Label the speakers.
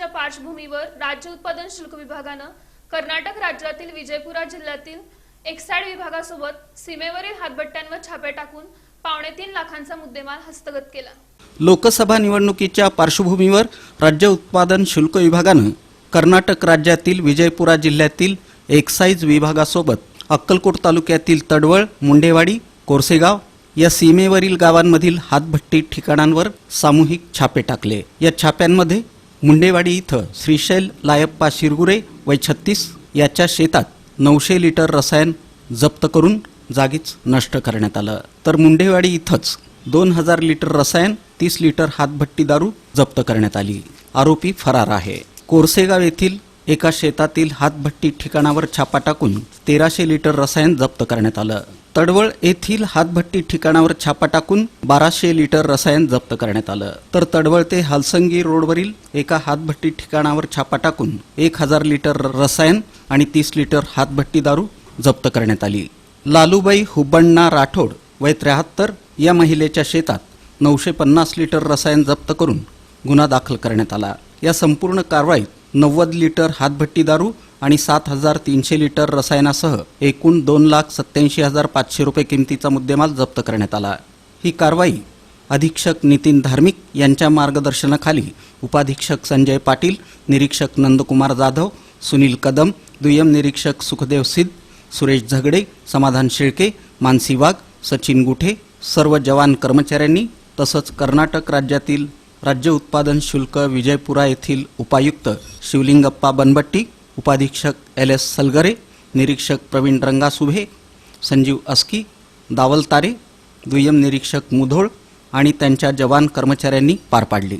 Speaker 1: पार्श्वभूमीवर राज्य उत्पादन शुल्क विभागानं कर्नाटक राज्यातील विजयपुरा जिल्ह्यातील एक्साईड विभागासोबत सीमेवरील हातभट्ट्यांवर छापे टाकून पावणे तीन लाखांचा मुद्देमाल हस्तगत केला.
Speaker 2: लोकसभा निवडणुकीच्या पार्श्वभूमीवर राज्य उत्पादन शुल्क विभागानं कर्नाटक राज्यातील विजयपुरा जिल्ह्यातील एक्साईज विभागासोबत अक्कलकोट तालुक्यातील तडवळ मुंडेवाडी कोरसेगाव या सीमेवरील गावांमधील हातभट्टी ठिकाणांवर सामूहिक छापे टाकले. या छाप्यांमध्ये मुंडेवाडी इथं श्रीशैल लायप्पा शिरगुरे वय छत्तीस याच्या शेतात नऊशे लिटर रसायन जप्त करून जागीच नष्ट करण्यात आलं. तर मुंडेवाडी इथंच दोन हजार लिटर रसायन तीस लिटर हातभट्टी दारू जप्त करण्यात आली. आरोपी फरार आहे. कोरसेगाव येथील एका शेतातील हातभट्टी ठिकाणावर छापा टाकून तेराशे लिटर रसायन जप्त करण्यात आलं. तडवळ येथील हातभट्टी ठिकाणावर छापा टाकून बाराशे लिटर रसायन जप्त करण्यात आलं. तर तडवळ ते हालसंगी रोडवरील एका हातभट्टी ठिकाणावर छापा टाकून एक हजार लिटर रसायन आणि तीस लिटर हातभट्टी दारू जप्त करण्यात आली. लालूबाई हुबण्णा राठोड वय त्र्याहत्तर या महिलेच्या शेतात नऊशे पन्नास लिटर रसायन जप्त करून गुन्हा दाखल करण्यात आला. या संपूर्ण कारवाईत नव्वद लिटर हातभट्टी दारू आणि सात हजार तीनशे लिटर रसायनासह एकूण दोन लाख सत्याऐंशी हजार पाचशे रुपये किमतीचा मुद्देमाल जप्त करण्यात आला. ही कारवाई अधीक्षक नितीन धार्मिक यांच्या मार्गदर्शनाखाली उपाधीक्षक संजय पाटील निरीक्षक नंदकुमार जाधव सुनील कदम दुय्यम निरीक्षक सुखदेव सिद्ध सुरेश झगडे समाधान शेळके मानसी वाघ सचिन गुठे सर्व जवान कर्मचाऱ्यांनी तसंच कर्नाटक राज्यातील राज्य उत्पादन शुल्क विजयपुरा येथील उपायुक्त शिवलिंगप्पा बनबट्टी उपाधीक्षक एल एस सलगरे निरीक्षक प्रवीण रंगासुभे संजीव अस्की दावलतारे दुय्यम निरीक्षक मुधोळ आणि त्यांच्या जवान कर्मचाऱ्यांनी पार पाडली.